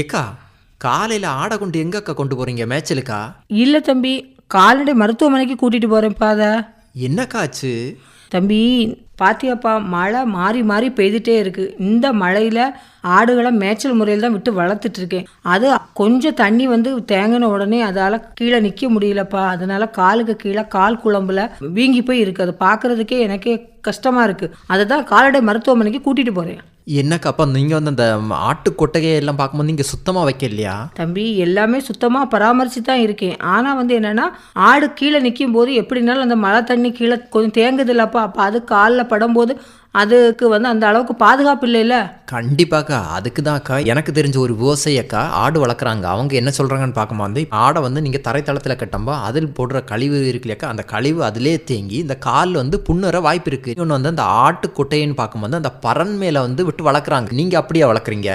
ஏக்கா காலையில் ஆடை கொண்டு எங்கக்கா கொண்டு போகிறீங்க மேய்ச்சலுக்கா? இல்லை தம்பி கால்நடை மருத்துவமனைக்கு கூட்டிகிட்டு போகிறேன்ப்பா அதை என்னக்கா ஆச்சு? தம்பி பாத்தியாப்பா மழை மாறி மாறி பெய்துட்டே இருக்கு. இந்த மழையில் ஆடுகளை மேய்ச்சல் முறையில் தான் விட்டு வளர்த்துட்டு இருக்கேன். அது கொஞ்சம் தண்ணி வந்து தேங்கின உடனே அதால் கீழே நிற்க முடியலப்பா. அதனால காலுக்கு கீழே கால் குழம்புல வீங்கி போய் இருக்கு. அதை பார்க்கறதுக்கே எனக்கே கஷ்டமாக இருக்குது அதை தான் கால்நடை மருத்துவமனைக்கு கூட்டிகிட்டு போகிறேன் என்னக்கா அப்போ நீங்கள் வந்து அந்த ஆட்டு கொட்டகையை எல்லாம் பார்க்கும்போது நீங்கள் சுத்தமாக வைக்கலையா? தம்பி எல்லாமே சுத்தமாக பராமரித்து தான் இருக்கேன். ஆனால் வந்து என்னென்னா ஆடு கீழே நிற்கும் போது எப்படினாலும் அந்த மழை தண்ணி கீழே கொஞ்சம் தேங்குதில்லப்பா. அப்போ அது காலில் படும்போது அதுக்கு வந்து அந்த அளவுக்கு பாதுகாப்பு இல்லைல்ல? கண்டிப்பாக்கா அதுக்கு தான்க்கா எனக்கு தெரிஞ்ச ஒரு விவசாயி அக்கா ஆடு வளர்க்குறாங்க. அவங்க என்ன சொல்கிறாங்கன்னு பார்க்கும்போது ஆடை வந்து நீங்கள் தரைத்தளத்தில் கட்டும்போ அதில் போடுற கழிவு இருக்கு இல்லையாக்கா அந்த கழிவு அதிலே தேங்கி இந்த காலில் வந்து புண்ணுற வாய்ப்பு இருக்குது இன்னொன்று வந்து அந்த ஆட்டு கொட்டைன்னு பார்க்கும்போது அந்த பறன் மேலே வந்து விட்டு வளர்க்குறாங்க. நீங்கள் அப்படியே வளர்க்குறீங்க?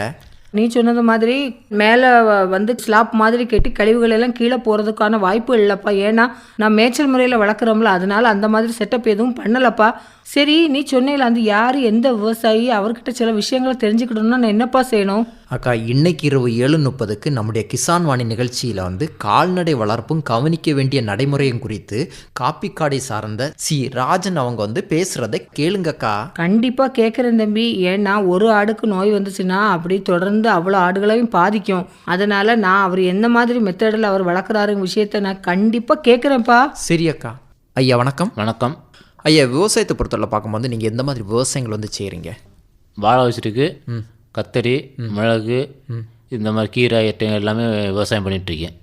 நீ சொன்னது மாதிரி மேலே வந்து ஸ்லாப் மாதிரி கட்டி கழிவுகள் எல்லாம் கீழே போகிறதுக்கான வாய்ப்பு இல்லைப்பா. ஏன்னா நான் மேய்ச்சல் முறையில் வளர்க்குறோம்ல அதனால அந்த மாதிரி செட்டப் எதுவும் பண்ணலப்பா. சரி நீ சொன்னேல அந்த யார் எந்த விவசாயி அவர்கிட்ட சில விஷயங்களை தெரிஞ்சுக்கிடணும்னா நான் என்னப்பா செய்யணும்? அக்கா இன்னைக்கு இரவு ஏழு முப்பதுக்கு நம்முடைய கிசான் வாணி நிகழ்ச்சியில் வந்து கால்நடை வளர்ப்பும் கவனிக்க வேண்டிய நடைமுறையும் குறித்து காப்பிக்காடை சார்ந்த சி. ராஜன் அவங்க வந்து பேசுறதை கேளுங்கக்கா. கண்டிப்பாக கேட்குறேன் தம்பி. ஏன்னா ஒரு ஆடுக்கு நோய் வந்துச்சுன்னா அப்படி தொடர்ந்து அவ்வளோ ஆடுகளையும் பாதிக்கும். அதனால் நான் அவர் எந்த மாதிரி மெத்தடில் அவர் வளர்க்குறாருங்க விஷயத்த நான் கண்டிப்பாக கேட்குறேன்ப்பா சரி அக்கா. ஐயா வணக்கம். வணக்கம். ஐயா விவசாயத்தை பொறுத்தவரை பார்க்கும்போது நீங்கள் எந்த மாதிரி விவசாயங்கள் வந்து செய்கிறீங்க வாழை வச்சுருக்கு கத்தரி மிளகு இந்த மாதிரி கீரை எட்டை எல்லாமே விவசாயம் பண்ணிட்டு இருக்கேன்.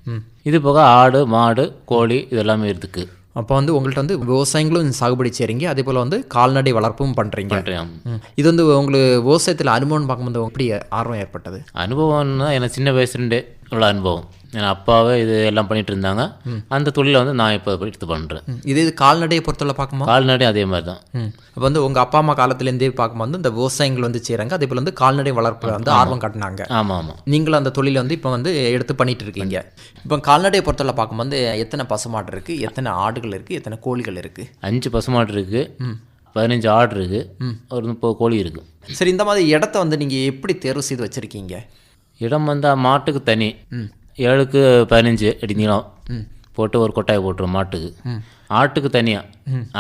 இது போக ஆடு மாடு கோழி இது எல்லாமே இருக்குது அப்போ வந்து உங்கள்கிட்ட வந்து விவசாயங்களும் சாகுபடி செய்கிறீங்க அதே போல் வந்து கால்நடை வளர்ப்பும் பண்ணுறீங்க இது வந்து உங்களுக்கு விவசாயத்தில் அனுபவம் பார்க்கும்போது எப்படி ஆர்வம் ஏற்பட்டது? அனுபவம்னா எனக்கு சின்ன வயசுலேருந்தே உள்ள அனுபவம். என் அப்பாவே இது எல்லாம் பண்ணிட்டு இருந்தாங்க. அந்த தொழிலை வந்து நான் இப்போ எடுத்து பண்ணுறேன். இது இது கால்நடையை பொறுத்தவரை பார்க்கும்போது கால்நடை அதே மாதிரி தான். அப்போ வந்து உங்கள் அப்பா அம்மா காலத்துலேருந்தே பார்க்கும்போது இந்த விவசாயங்கள் வந்து செய்கிறாங்க அதே போல் வந்து கால்நடை வளர்ப்பு வந்து ஆர்வம் காட்டினாங்க. ஆமாம் ஆமாம் நீங்களும் அந்த தொழிலை வந்து இப்போ வந்து எடுத்து பண்ணிட்டு இருக்கீங்க. இப்போ கால்நடையை பொறுத்தவரை பார்க்கும்போது எத்தனை பசுமாடு இருக்குது எத்தனை ஆடுகள் இருக்குது எத்தனை கோழிகள் இருக்குது அஞ்சு பசுமாடு இருக்குது பதினஞ்சு ஆடு இருக்குது ஒரு முப்பது கோழி இருக்குது சரி இந்த மாதிரி இடத்த வந்து நீங்கள் எப்படி தேர்வு செய்து வச்சுருக்கீங்க? இடம் வந்து மாட்டுக்கு தனி. ஏழுக்கு பதினஞ்சு அடி நீளம் போட்டு ஒரு கொட்டாயை போட்டுரும் மாட்டுக்கு. ஆட்டுக்கு தனியாக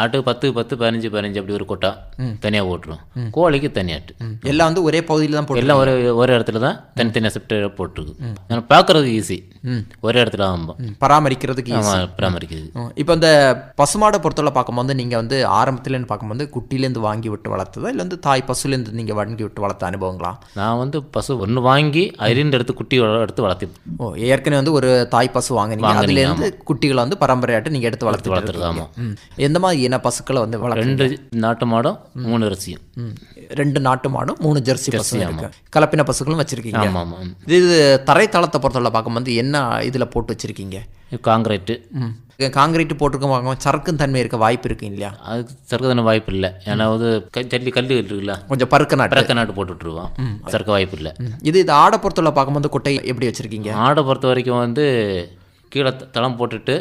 ஆட்டுக்கு பத்துக்கு பத்து பதினஞ்சு பதினஞ்சு அப்படி ஒரு கொட்டா தனியாக போட்டுரும் கோழிக்கு தனியாட்டு எல்லாம் வந்து ஒரே பகுதியில் தான் போட்டு எல்லாம் ஒரே ஒரே இடத்துல தான் தனித்தனியாக செப்டர் போட்டிருக்கு. நான் பார்க்குறதுக்கு ஈஸி ஒரே இடத்துல ஆகும் பராமரிக்கிறதுக்கு. ஆமாம் பராமரிக்கிறது. இப்போ இந்த பசுமாடை பொறுத்தவரை பார்க்கும்போது நீங்கள் வந்து ஆரம்பத்துலேருந்து பார்க்கும்போது குட்டிலேருந்து வாங்கி விட்டு வளர்த்ததா? இல்லை வந்து தாய் பசுலேருந்து நீங்கள் வாங்கி விட்டு வளர்த்த அனுபவங்களா? நான் வந்து பசு ஒன்று வாங்கி அதிலிருந்து எடுத்து குட்டி எடுத்து வளர்த்தி ஓ ஏற்கனவே வந்து ஒரு தாய் பசு வாங்குனீங்க. அதுலேருந்து குட்டிகளை வந்து பரம்பரையாட்டு நீங்கள் எடுத்து வளர்த்து வளர்த்துறது, வளர்த்துருக்கீங்க ம். எந்த மாதிரி இன பசுக்களை வந்து வளர்க்குறீங்க. ரெண்டு நாட்டு மாடும் மூணு அரிசியும் ம். ரெண்டு நாட்டு மாடும் மூணு ஜெர்சி பசு இருக்கு. கலப்பின பசுக்களும் வச்சிருக்கீங்க. ஆமாம் ஆமாம் இது தரைத்தளத்தை பொறுத்தவரை பார்க்கும்போது என்ன இதில் போட்டு வச்சிருக்கீங்க? காங்கிரீட்டு. காங்கிரீட் போட்டிருக்க பார்க்கும்போது சறுக்கும் தன்மை இருக்க வாய்ப்பு இருக்கு இல்லையா? அதுக்கு சறுக்கதான வாய்ப்பு இல்லை. ஏன்னா வந்து ஜல்லி கல் இருக்குல்ல. கொஞ்சம் பருக்க நாட்டு. பிறக்க நாட்டு போட்டு விட்ருவான் சறுக்க வாய்ப்பு இல்லை. இது இது ஆடை பொறுத்தவரை பார்க்கும்போது கொட்டை எப்படி வச்சிருக்கீங்க? ஆடை பொறுத்த வரைக்கும் வந்து கீழே தளம் போட்டுட்டு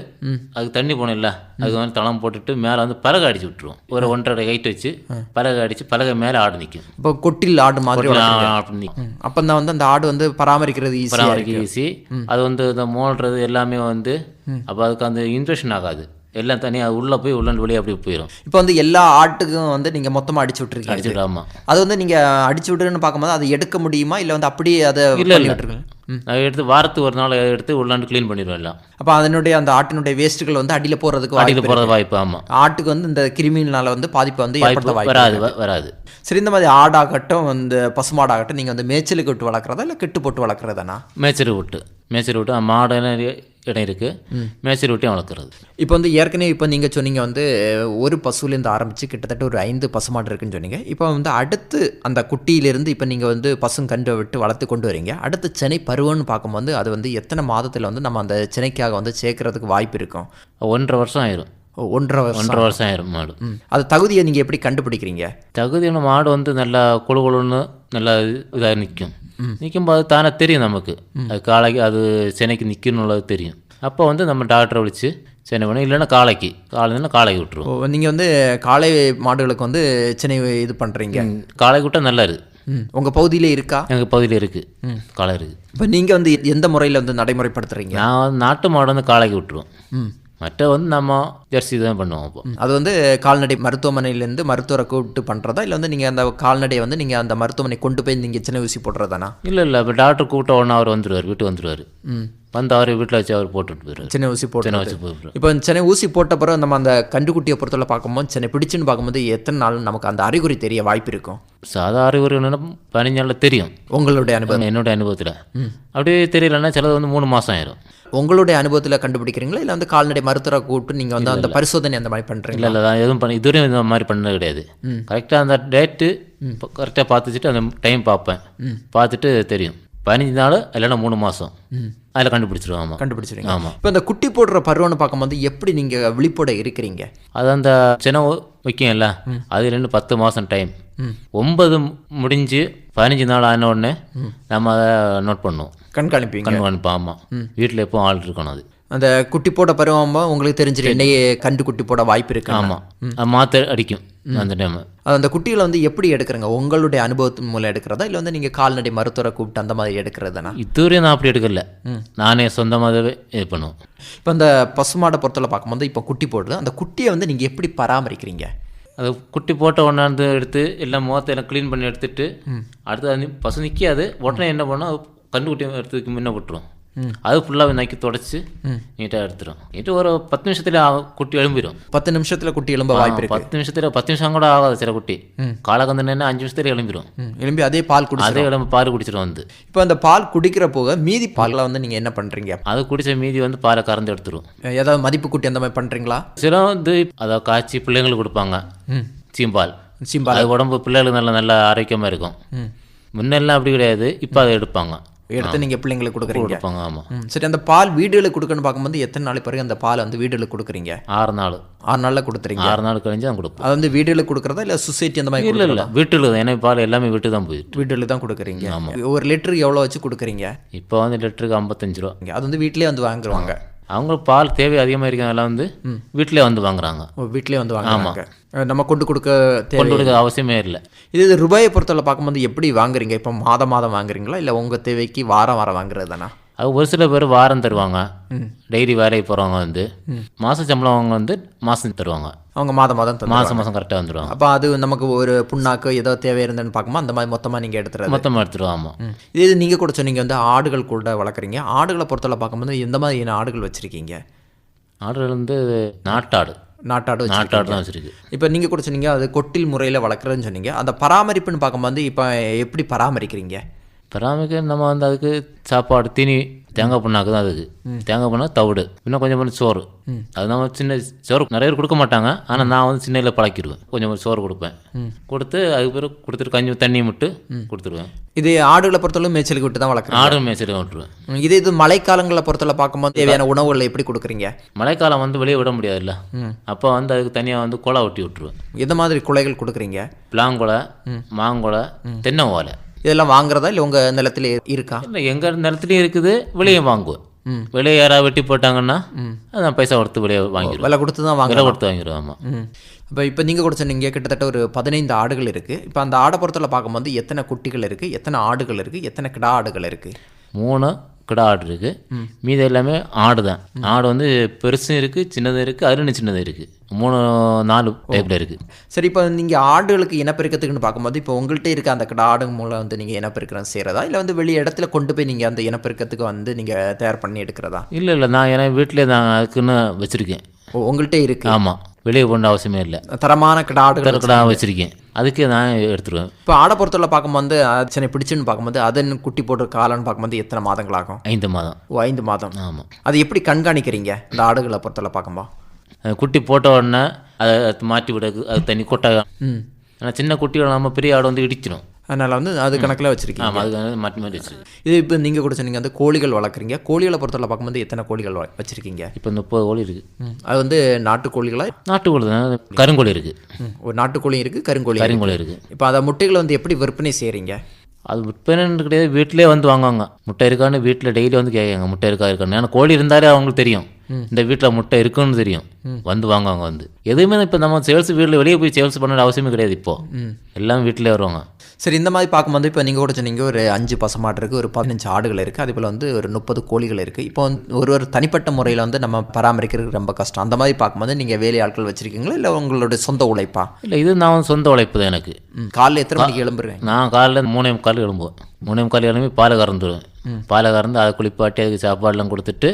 அதுக்கு தண்ணி போகணும்ல அதுக்கு வந்து தளம் போட்டுட்டு மேலே வந்து பலகை அடிச்சு விட்ருவோம் ஒரு ஒன்றரை ஹைட் வச்சு பலகை அடிச்சு பலகை மேலே ஆடு நிற்கும் இப்போ கொட்டில் ஆடு மாதிரி அப்போ தான் வந்து அந்த ஆடு வந்து பராமரிக்கிறது ஈஸியாக பராமரிக்க ஈஸி அது வந்து இந்த மோல்றது எல்லாமே வந்து அப்போ அதுக்கு அந்த இன்ஃபெக்ஷன் ஆகாது. எல்லாம் தனியாக உள்ளே போய் உள்ளே வெளியே அப்படி போயிடும் இப்போ வந்து எல்லா ஆட்டுக்கும் வந்து நீங்கள் மொத்தமாக அடிச்சு விட்டுருக்கீங்க. அடிச்சுட்டு ஆமாம் அது வந்து நீங்கள் அடிச்சு விட்டுருன்னு பார்க்கும்போது அதை எடுக்க முடியுமா? இல்லை வந்து அப்படியே அதை இல்லை நான் எடுத்து வாரத்துக்கு ஒரு நாள் எடுத்து உள்ளாண்டு க்ளீன் பண்ணிடுவேன் எல்லாம். அப்போ அதனுடைய அந்த ஆட்டினுடைய வேஸ்ட்டுகள் வந்து அடியில் போகிறதுக்கு அடியில் போகிறது வாய்ப்பு ஆமாம். ஆட்டுக்கு வந்து இந்த கிருமியினால வந்து பாதிப்பு வந்து வராது வராது. சரி இந்த மாதிரி ஆடாகட்டும் இந்த பசுமாடாகட்டும் நீங்கள் வந்து மேய்ச்சலுக்கு விட்டு வளர்க்குறதா இல்லை கெட்டு போட்டு வளர்க்குறதானா? மேய்ச்சல் விட்டு. மேய்ச்சல் விட்டு மாடு இடம் இருக்குது மேய்ச்சல் விட்டையும் வளர்க்குறது. இப்போ வந்து ஏற்கனவே இப்போ நீங்கள் சொன்னீங்க வந்து ஒரு பசுலேருந்து ஆரம்பித்து கிட்டத்தட்ட ஒரு ஐந்து பசுமாடு இருக்குன்னு சொன்னீங்க. இப்போ வந்து அடுத்து அந்த குட்டியிலேருந்து இப்போ நீங்கள் வந்து பசுங்கன்றை விட்டு வளர்த்து கொண்டு வரீங்க. அடுத்து சென்னை பருவம்னு பார்க்கும்போது அது வந்து எத்தனை மாதத்தில் வந்து நம்ம அந்த சென்னைக்காக வந்து சேர்க்கறதுக்கு வாய்ப்பு இருக்கும்? ஒன்றரை வருஷம் ஆயிரும். ஒன்றரை வருஷம் ஒன்றரை வருஷம் ஆயிரும் மாடு. அது தகுதியை நீங்கள் எப்படி கண்டுபிடிக்கிறீங்க? தகுதியான மாடு வந்து நல்லா குழு குழுன்னு நல்லா இதாக நிற்கும். நிற்கும்போது தானே தெரியும் நமக்கு. அது காலைக்கு அது சென்னைக்கு நிற்கணுள்ளது தெரியும். அப்போ வந்து நம்ம டாக்டரை விழிச்சு சென்னை பண்ணி இல்லைன்னா காளைக்கு காலைன்னா காளைக்கு விட்டுருவோம். நீங்கள் வந்து காளை மாடுகளுக்கு வந்து சென்னை இது பண்ணுறீங்க காளை விட்டால் நல்லா இருக்குது உங்கள் பகுதியில் இருக்கா? எங்கள் பகுதியில் இருக்குது காளை இருக்குது இப்போ நீங்கள் வந்து எந்த முறையில் வந்து நடைமுறைப்படுத்துகிறீங்க நான் நாட்டு மாடு வந்து காளைக்கு விட்டுருவோம். மற்ற வந்து நம்ம ஜெர்சி தான் பண்ணுவோம் அப்போ. அது வந்து கால்நடை மருத்துவமனையிலேருந்து மருத்துவரை கூப்பிட்டு பண்ணுறதா இல்லை வந்து நீங்கள் அந்த கால்நடையை வந்து நீங்கள் அந்த மருத்துவமனை கொண்டு போய் நீங்கள் சின்ன ஊசி போடுறதானா? இல்லை இல்லை. இப்போ டாக்டர் கூப்பிட்ட உடனே அவர் வந்துடுவார் வீட்டுக்கு வந்துடுவார் வந்து அவர் வீட்டில் வச்சு அவர் போட்டுட்டு போயிடுவார். சின்ன ஊசி சின்ன போட்டு வச்சு போயிடுவார் இப்போ சென்னை ஊசி போட்ட பிறகு நம்ம அந்த கண்டுக்குட்டியை பொறுத்தவரை பார்க்கும்போது சென்னை பிடிச்சுன்னு பார்க்கும்போது எத்தனை நாள் நமக்கு அந்த அறிகுறி தெரிய வாய்ப்பு இருக்கும்? சாதா அறிகுறி என்னன்னா பதினஞ்சு நாளில் தெரியும். உங்களுடைய அனுபவம். என்னோட அனுபவத்தில். அப்படியே தெரியலன்னா சிலது வந்து மூணு மாதம் ஆயிரும். உங்களுடைய அனுபவத்தில் கண்டுபிடிக்கிறீங்களா? இல்லை வந்து கால்நடை மருத்துவரை கூப்பிட்டு நீங்கள் வந்து அந்த பரிசோதனை அந்த மாதிரி இல்லை பண்ணுறீங்களா இல்லை நான் எதுவும் பண்ண இதுவரையும் இந்த மாதிரி பண்ணது கிடையாது. கரெக்டாக அந்த டேட்டு கரெக்டாக பார்த்து வச்சுட்டு அந்த டைம் பார்ப்பேன். பார்த்துட்டு தெரியும். பதினஞ்சு நாள் இல்லைன்னா மூணு மாதம் அதில் கண்டுபிடிச்சிருவோம் ஆமாம் கண்டுபிடிச்சிருங்க ஆமாம் இப்போ இந்த குட்டி போடுற பருவம்னு பார்க்கும்போது எப்படி நீங்கள் விழிப்போட இருக்கிறீங்க? அது அந்த சின்ன வைக்கும்ல அது ரெண்டு பத்து மாதம் டைம் ஒன்பது முடிஞ்சு பதினஞ்சு நாள் ஆன உடனே நம்ம அதை நோட் பண்ணுவோம். கண்காணிப்பீங்க. கண் காணிப்போம் ஆமாம் வீட்டில் எப்போ ஆள் இருக்கணும் அது. அந்த குட்டி போட பருவம் உங்களுக்கு தெரிஞ்சிடும் என்னையே கண்டு குட்டி போட வாய்ப்பு இருக்கு ஆமாம் மாற்ற அடிக்கும் அந்த டைம் அது அந்த குட்டிகளை வந்து எப்படி எடுக்கிறங்க? உங்களுடைய அனுபவத்தின் மூலம் எடுக்கிறதா? இல்லை வந்து நீங்கள் கால்நடை மருத்துவரை கூப்பிட்டு அந்த மாதிரி எடுக்கிறதுனா இதுவரையும் நான் அப்படி எடுக்கல. நானே சொந்தமாகவே இது பண்ணுவோம். இப்போ அந்த பசுமாடை பொறுத்தவரை பார்க்கும்போது இப்போ குட்டி போடுது. அந்த குட்டியை வந்து நீங்கள் எப்படி பராமரிக்கிறீங்க? அது குட்டி போட்ட ஒன்றாந்து எடுத்து எல்லாம் முகத்தை எல்லாம் க்ளீன் பண்ணி எடுத்துட்டு அடுத்து பசு நிற்காது உடனே என்ன பண்ணோம் அது கண்டுக்குட்டி எடுத்ததுக்கு முன்ன விட்டுரும் நக்கி தொடச்சி நீட்டாக எடுத்துரும். நீட்டு ஒரு பத்து நிமிஷத்துல ஆ- குட்டி எழும்பிடும் பத்து நிமிஷத்தில் குட்டி எழும்ப வாய்ப்பு இருக்கு. பத்து நிமிஷத்துல பத்து நிமிஷம் கூட ஆகாது சில குட்டி. காலகந்தன அஞ்சு நிமிஷத்துல எழும்பிடும் எழும்பி அதே பால் குடி அதே எழும்பி பால் குடிச்சிடும் வந்து. இப்போ அந்த பால் குடிக்கிற போக மீதி பாலை வந்து நீங்கள் என்ன பண்ணுறீங்க அது குடிச்ச மீதி வந்து பாலை கறந்து எடுத்துரும். ஏதாவது மதிப்பு குட்டி அந்த மாதிரி பண்ணுறீங்களா சில வந்து அதை காய்ச்சி பிள்ளைங்களுக்கு கொடுப்பாங்க. சீம்பால். சிம்பால். அது உடம்பு பிள்ளைகளுக்கு நல்ல நல்ல ஆரோக்கியமாக இருக்கும். முன்னெல்லாம் அப்படி கிடையாது. இப்போ அதை எடுப்பாங்க. எடுத்து நீங்கள் பிள்ளைங்களுக்கு கொடுக்குறீங்க. கொடுப்பாங்க ஆமாம் சரி அந்த பால் வீடுகளுக்கு கொடுக்கணும்னு பார்க்கும்போது எத்தனை நாள் பிறகு அந்த பாலை வந்து வீடுகளுக்கு கொடுக்குறீங்க? ஆறு நாள். ஆறு நாளில் கொடுத்துறீங்க? ஆறு நாள் கழிஞ்சு தான் கொடுப்போம். அது வந்து வீடுகளுக்கு கொடுக்குறதா இல்லை சொசைட்டி அந்த மாதிரி இல்லை இல்லை வீட்டில் தான். ஏன்னா பால் எல்லாமே வீட்டு தான் போயிட்டு வீட்டில் தான் கொடுக்குறீங்க. ஒரு லிட்டருக்கு எவ்வளோ வச்சு கொடுக்குறீங்க? இப்போ வந்து லிட்டருக்கு ஐம்பத்தஞ்சு ரூபா. அது வந்து வீட்டிலே வந்து வாங்குவாங்க அவங்க பால் தேவை அதிகமாக இருக்கிறதெல்லாம் வந்து வீட்டிலே வந்து வாங்குறாங்க. வீட்டிலே வந்து வாங்குவாங்க நம்ம கொண்டு கொடுக்க தேவை கொண்டு கொடுக்க அவசியமே இல்லை. இது இது ரூபாயை பொறுத்தவரை பார்க்கும்போது எப்படி வாங்குறீங்க? இப்போ மாதம் மாதம் வாங்குறீங்களா? இல்லை உங்கள் தேவைக்கு வாரம் வாரம் வாங்குறது தானே அது ஒரு சில பேர் வாரம் தருவாங்க. டெய்லி வேலைக்கு போகிறவங்க வந்து மாத சம்பளம் அவங்க வந்து மாதம் தருவாங்க. அவங்க மாதம் மாதம் மாதம் மாதம் கரெக்டாக வந்துடுவாங்க அப்போ அது நமக்கு ஒரு புண்ணாக்கு ஏதோ தேவை இருந்ததுன்னு பார்க்கும்போது அந்த மாதிரி மொத்தமாக நீங்கள் எடுத்துறது. மொத்தமாக எடுத்துருவோம் இது நீங்கள் கூட சொன்னீங்க வந்து ஆடுகள் கூட வளர்க்குறீங்க. ஆடுகளை பொறுத்தவரை பார்க்கும்போது எந்த மாதிரியான ஆடுகள் வச்சுருக்கீங்க? ஆடுகள் வந்து நாட்டாடு. நாட்டாடு. நாட்டாடு தான் வச்சுருக்கு. இப்போ நீங்கள் கூட சொன்னீங்க அது கொட்டில் முறையில் வளர்க்குறதுன்னு சொன்னீங்க. அந்த பராமரிப்புன்னு பார்க்கும்போது இப்போ எப்படி பராமரிக்கிறீங்க? பராமரிக்க நம்ம வந்து அதுக்கு சாப்பாடு தீனி தேங்காய் புண்ணாக்கு தான் அதுக்கு. தேங்காய் புண்ணாக்கு தவிடு. இன்னும் கொஞ்சம் கொஞ்சம் சோறு. அது நம்ம சின்ன சோறு நிறைய பேர் கொடுக்க மாட்டாங்க. ஆனால் நான் வந்து சின்ன பழக்கிடுவேன். கொஞ்சம் கொஞ்சம் சோறு கொடுப்பேன். கொடுத்து அதுக்கு பிறகு கொடுத்துட்டு கஞ்சி தண்ணி விட்டு கொடுத்துருவேன் இது ஆடுகளை பொறுத்தளவு மேய்ச்சலுக்கு விட்டு தான் வளர்க்குறீங்க. ஆடு மேய்ச்சலுக்கு விட்டுருவேன். இதே இது மழைக்காலங்களை பொறுத்தளவு பார்க்கும்போது தேவையான உணவுகளை எப்படி கொடுக்குறீங்க? மழைக்காலம் வந்து வெளியே விட முடியாதுல்ல. அப்போ வந்து அதுக்கு தனியாக வந்து குலை ஒட்டி விட்டுருவேன். எந்த மாதிரி குலைகள் கொடுக்குறீங்க? பிளாங்குலை மாங்குலை தென்னை ஓலை. இதெல்லாம் வாங்குறதா இல்லை உங்கள் நிலத்துல இருக்கா? இல்லை எங்கள் நிலத்துலையும் இருக்குது வெளியே வாங்குவேன் வெளியே யாராவது வெட்டி போட்டாங்கன்னா அதான் பைசா கொடுத்து வெளியே வாங்கிடுவேன் விலை கொடுத்து தான் விலை வாங்கலாம் கொடுத்து வாங்கிடுவேன் ஆமாம் ம். இப்போ இப்போ நீங்கள் கூட சொன்னீங்க கிட்டத்தட்ட ஒரு பதினைந்து ஆடுகள் இருக்குது இப்போ அந்த ஆடை பொறுத்தல பார்க்கும்போது எத்தனை குட்டிகள் இருக்குது எத்தனை ஆடுகள் இருக்குது எத்தனை கிடா ஆடுகள் இருக்குது மூணு கிடா ஆடு இருக்கு. மீதி எல்லாமே ஆடு தான். ஆடு வந்து பெருசும் இருக்கு சின்னதும் இருக்கு அதில் சின்னதும் இருக்கு. மூணு நாலு டைப்ல இருக்கு. சரி இப்போ நீங்கள் ஆடுகளுக்கு இனப்பெருக்கத்துக்குன்னு பார்க்கும்போது இப்போ உங்கள்கிட்ட இருக்க அந்த கடை ஆடு மூலம் வந்து நீங்கள் இனப்பெருக்கம் செய்கிறதா இல்லை வந்து வெளி இடத்துல கொண்டு போய் நீங்கள் அந்த இனப்பெருக்கத்துக்கு வந்து நீங்கள் தயார் பண்ணி எடுக்கிறதா? இல்லை இல்லை. நான் ஏன்னா வீட்டிலே நான் அதுக்குன்னு வச்சிருக்கேன். உங்கள்கிட்ட இருக்கு. ஆமாம் வெளியே போகணும் அவசியமே இல்லை. தரமான கடை ஆடுகள் கிடா வச்சிருக்கேன். அதுக்கே நான் எடுத்துருவேன். இப்போ ஆடை பொறுத்தவரை பார்க்கும்போது அச்சனை பிடிச்சுன்னு பார்க்கும்போது அதன் குட்டி போடுற காலம்னு பார்க்கும்போது எத்தனை மாதங்கள் ஆகும்? ஐந்து மாதம். ஓ ஐந்து மாதம். ஆமாம் அது எப்படி கண்காணிக்கிறீங்க இந்த ஆடுகளை பொறுத்தவரை பார்க்கும்போது? குட்டி போட்ட உடனே அதை மாற்றி விட அது தண்ணி கொட்டை ம். ஆனால் சின்ன குட்டிகளை நம்ம பெரிய ஆடு வந்து இடிச்சிடும் அதனால் வந்து அது கணக்கில் வச்சுருக்கீங்க. ஆமாம் மாற்றி மாற்றி வச்சிருக்கு இது இப்போ நீங்கள் கூட சொன்னீங்க வந்து கோழிகள் வளர்க்குறீங்க. கோழிகளை பொறுத்தவரை பார்க்கும்போது எத்தனை கோழிகள் வச்சிருக்கீங்க? இப்போ முப்பது கோழி இருக்குது. அது வந்து நாட்டுக்கோழிகளா? நாட்டுக்கோழி தான் கருங்கோழி இருக்குது. ஒரு நாட்டுக்கோழியும் இருக்குது கருங்கோழி கருங்கோழி இருக்குது இப்போ அதை முட்டைகளை வந்து எப்படி விற்பனை செய்கிறீங்க அது விற்பனைன்னு கிடையாது வீட்டிலே வந்து வாங்குவாங்க. முட்டை இருக்கான்னு வீட்டில் டெய்லி வந்து கேட்காங்க முட்டை இருக்கா இருக்கான்னு. ஏன்னா கோழி இருந்தாலே அவங்களுக்கு தெரியும். இந்த வீட்டில் முட்டை இருக்குன்னு தெரியும். வந்து வாங்குவாங்க வந்து. எதுவுமே இப்போ நம்ம சேல்ஸ் வீட்டில் வெளியே போய் சேல்ஸ் பண்ண அவசியமே கிடையாது இப்போ. எல்லாம் வீட்டிலே வருவாங்க. சரி இந்த மாதிரி பார்க்கும்போது இப்போ நீங்கள் கூட சொன்னீங்க ஒரு அஞ்சு பசுமாடு இருக்குது ஒரு பதினஞ்சு ஆடுகள் இருக்குது அதே போல் வந்து ஒரு முப்பது கோழிகள் இருக்குது இப்போ வந்து ஒரு ஒரு தனிப்பட்ட முறையில் வந்து நம்ம பராமரிக்கிறது ரொம்ப கஷ்டம். அந்த மாதிரி பார்க்கும்போது நீங்கள் வேலை ஆட்கள் வச்சுருக்கீங்களா இல்லை உங்களோட சொந்த உழைப்பா? இல்லை இது நான் சொந்த உழைப்பு தான் எனக்கு. ம். காலைல எத்தனை மணிக்கு எழும்புறேன் நான் காலைல மூணே முக்கால் எழும்புவேன். மூணே முக்கால் எழும்பி பாலை கறந்துடுவேன் பாலை கறந்து அதை குளிப்பாட்டி அதுக்கு சாப்பாடுலாம் கொடுத்துட்டு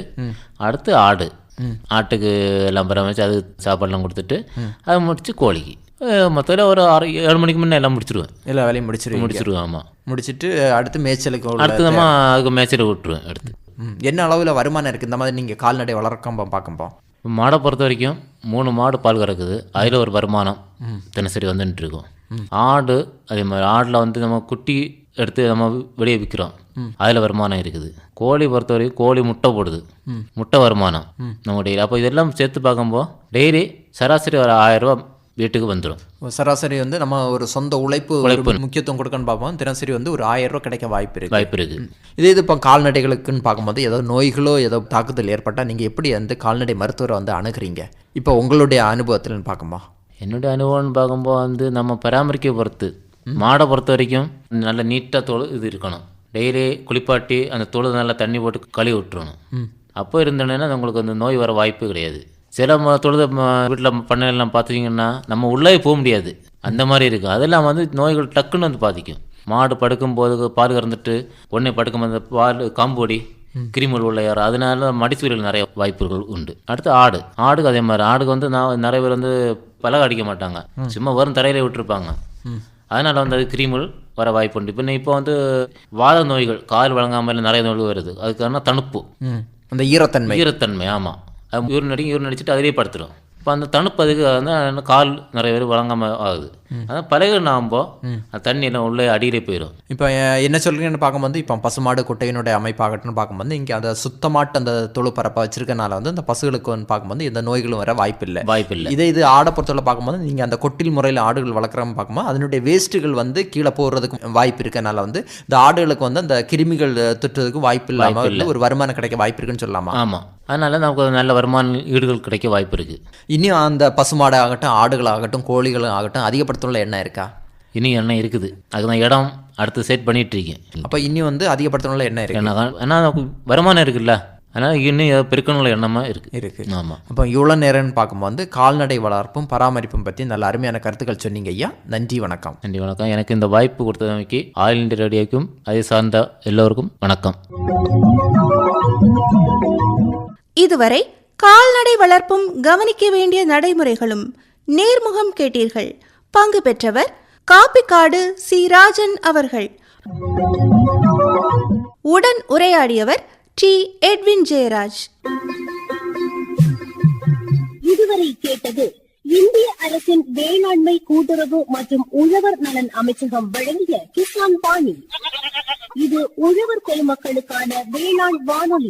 அடுத்து ஆடு. ஆட்டுக்கு எல்லாம் பராமரித்து அது சாப்பாடுலாம் கொடுத்துட்டு அதை முடிச்சு கோழிக்கு. மொத்தத்தில் ஒரு ஆறு ஏழு மணிக்கு முன்னே எல்லாம் முடிச்சிருவேன். எல்லா வேலையும் முடிச்சிருவீங்க? முடிச்சிருவேன் ஆமாம் முடிச்சிட்டு அடுத்து மேய்ச்சலுக்கு அடுத்து நம்ம அதுக்கு மேய்ச்சல் விட்டுருவேன் அடுத்து. என்ன அளவில் வருமானம் இருக்குது இந்த மாதிரி நீங்கள் கால்நடை வளர்க்காம பார்க்கும்போ மாடை பொறுத்த வரைக்கும் மூணு மாடு பால் கறக்குது. அதில் ஒரு வருமானம் தினசரி வந்துட்டு இருக்கும். ஆடு அதே மாதிரி ஆடில் வந்து நம்ம குட்டி எடுத்து நம்ம வெளியே விற்கிறோம். அதில் வருமானம் இருக்குது. கோழி பொறுத்த வரைக்கும் கோழி முட்டை போடுது. முட்டை வருமானம் நம்ம டெய்லி. அப்போ இதெல்லாம் சேர்த்து பார்க்கும்போது டெய்லி சராசரி ஒரு ஆயிரம் ரூபாய் வீட்டுக்கு வந்துடும் சராசரி வந்து நம்ம ஒரு சொந்த உழைப்பு ஒரு முக்கியத்துவம் கொடுக்கணும்னு பார்ப்போம். தினசரி வந்து ஒரு ஆயிரம் ரூபாய் கிடைக்க வாய்ப்பு இருக்குது. வாய்ப்பு இருக்குது. இதே இது இப்போ கால்நடைகளுக்குன்னு பார்க்கும்போது ஏதோ நோய்களோ ஏதோ தாக்குதல் ஏற்பட்டால் நீங்கள் எப்படி வந்து கால்நடை மருத்துவரை வந்து அணுகுறீங்க? இப்போ உங்களுடைய அனுபவத்தில்னு பார்க்கும்போ என்னுடைய அனுபவம்னு பார்க்கும்போது வந்து நம்ம பராமரிக்க பொறுத்து மாடை பொறுத்த வரைக்கும் நல்ல நீட்டாக தொழு இது இருக்கணும். டெய்லி குளிப்பாட்டி அந்த தொழு நல்லா தண்ணி போட்டு கழுவி விட்டுறணும். அப்போ இருந்தோன்னா உங்களுக்கு அந்த நோய் வர வாய்ப்பு கிடையாது. சில தொழுத வீட்டில் பண்ணையெல்லாம் பார்த்துக்கிங்கன்னா நம்ம உள்ளே போக முடியாது. அந்த மாதிரி இருக்குது அதெல்லாம் வந்து நோய்கள் டக்குன்னு வந்து பாதிக்கும். மாடு படுக்கும்போது பால் கறந்துட்டு உடனே படுக்கும்போது அந்த பால் காம்போடி கிருமிகள் உள்ள ஏற அதனால மடிசூரியல் நிறைய வாய்ப்புகள் உண்டு. அடுத்து ஆடு. ஆடுக்கு அதே மாதிரி. ஆடுக்கு வந்து நான் நிறைய பேர் வந்து பலகை அடிக்க மாட்டாங்க. சும்மா வரும் தரையில விட்டுருப்பாங்க. அதனால வந்து அது கிருமிகள் வர வாய்ப்பு உண்டு. இப்போ இப்போ வந்து வாத நோய்கள் கால் வழங்காமல் நிறைய நோய்கள் வருது. அதுக்கான தணுப்பு. அந்த ஈரத்தன்மை. ஈரத்தன்மை ஆமாம் அது யூரின் அடி யூரின் அடிச்சுட்டு அதிலே படுத்துரும். இப்போ அந்த தணுப்பு அதுக்கு வந்து கால் நிறைய பேர் வழங்காமல் ஆகுது. அதான் பழகு நாம்போ அந்த தண்ணி எல்லாம் உள்ளே அடியிலே போயிடும் இப்போ என்ன சொல்கிறீங்கன்னு பார்க்கும்போது இப்போ பசுமாடு குட்டையினுடைய அமைப்பாகட்டும்னு பார்க்கும்போது இங்கே அந்த சுத்தமாட்டு அந்த தொழு பரப்பை வச்சிருக்கனால வந்து அந்த பசுகளுக்கு வந்து பார்க்கும்போது எந்த நோய்களும் வர வாய்ப்பு இல்லை வாய்ப்பு இல்லை இதே இது ஆடை பொறுத்தவரை பார்க்கும்போது நீங்கள் அந்த கொட்டில் முறையில் ஆடுகள் வளர்க்குறோம் பார்க்கும்போது அதனுடைய வேஸ்ட்டுகள் வந்து கீழே போடுறதுக்கு வாய்ப்பு இருக்கனால வந்து இந்த ஆடுகளுக்கு வந்து அந்த கிருமிகள் தொற்றுறதுக்கு வாய்ப்பு இல்லாமல் வந்து ஒரு வருமானம் கிடைக்க வாய்ப்பு இருக்குன்னு சொல்லலாமா? ஆமாம் அதனால நமக்கு நல்ல வருமான ஈடுகள் கிடைக்க வாய்ப்பு இருக்குது இன்னும் அந்த பசுமாடு ஆகட்டும் ஆடுகள் ஆகட்டும் கோழிகள் ஆகட்டும் அதிகப்படுத்தல என்ன இருக்கா? இனி என்ன இருக்குது. அதுக்கு நான் இடம் அடுத்து செட் பண்ணிட்டு இருக்கேன். அப்போ இன்னும் வந்து அதிகப்படுத்தல என்ன இருக்கு. ஏன்னா ஏன்னா வருமானம் இருக்குல்ல. அதனால் இன்னும் பெருக்கணுள்ள எண்ணமாக இருக்குது இருக்கு. ஆமாம் அப்போ இவ்வளோ நேரம்னு பார்க்கும்போது கால்நடை வளர்ப்பும் பராமரிப்பும் பற்றி நல்ல அருமையான கருத்துக்கள் சொன்னீங்க ஐயா. நன்றி வணக்கம். நன்றி வணக்கம். எனக்கு இந்த வாய்ப்பு கொடுத்தமைக்கு ஆல் இண்டியா ரேடியோக்கும் அதை சார்ந்த எல்லோருக்கும் வணக்கம். இதுவரை கால்நடை வளர்ப்பும் கவனிக்க வேண்டிய நடைமுறைகளும் நேர்முகம் கேட்டீர்கள். பங்கு பெற்றவர் காப்பிக்காடு சி. ராஜன் அவர்கள். உடன் உரையாடியவர் டி. எட்வின் ஜெயராஜ். இதுவரை கேட்டது இந்திய அரசின் வேளாண்மை கூட்டுறவு மற்றும் உழவர் நலன் அமைச்சகம் வழங்கிய கிசான் பாணி. இது உழவர் பெருமக்களுக்கான வேளாண் வானொலி.